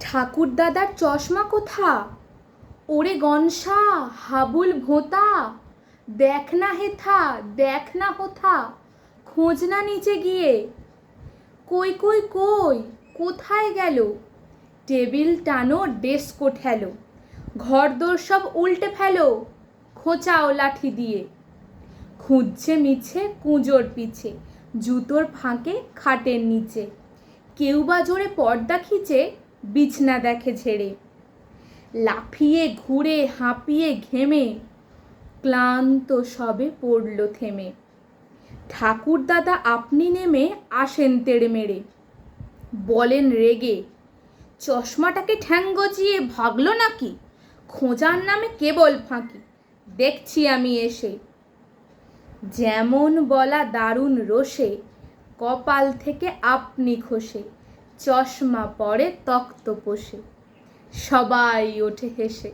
ঠাকুর দাদার চশমা কোথা? ওরে গনসা, হাবুল ভোঁতা। দেখ না হেথা, দেখ না হোথা। খোঁজ না নিচে গিয়ে। কই কই কই, কোথায় গেল? টেবিল টানো, ডেস্কো ঠেলো ঘরদোর সব উল্টে ফেলো। খোঁচাও লাঠি দিয়ে। খুঁজছে মিছে, কুঁজোর পিছে। জুতোর ফাঁকে, খাটের নিচে। কেউ বা জোরে পর্দা খিচে। বিছনা দেখে ঝেড়ে। লাফিয়ে, ঘুরে, হাঁপিয়ে, ঘেমে, ক্লান্ত সবে পড়ল থেমে। ঠাকুর দাদা আপনি নেমে আসেন তেড়ে মেরে। বলেন রেগে, চশমাটাকে ঠ্যাং গজিয়ে ভাগলো নাকি? খোঁজার নামে কেবল ফাঁকি, দেখছি আমি এসে। যেমন বলা দারুণ রোষে, কপাল থেকে আপনি খসে। চশমা পরে তক্ত পোষে সবাই ওঠে হেসে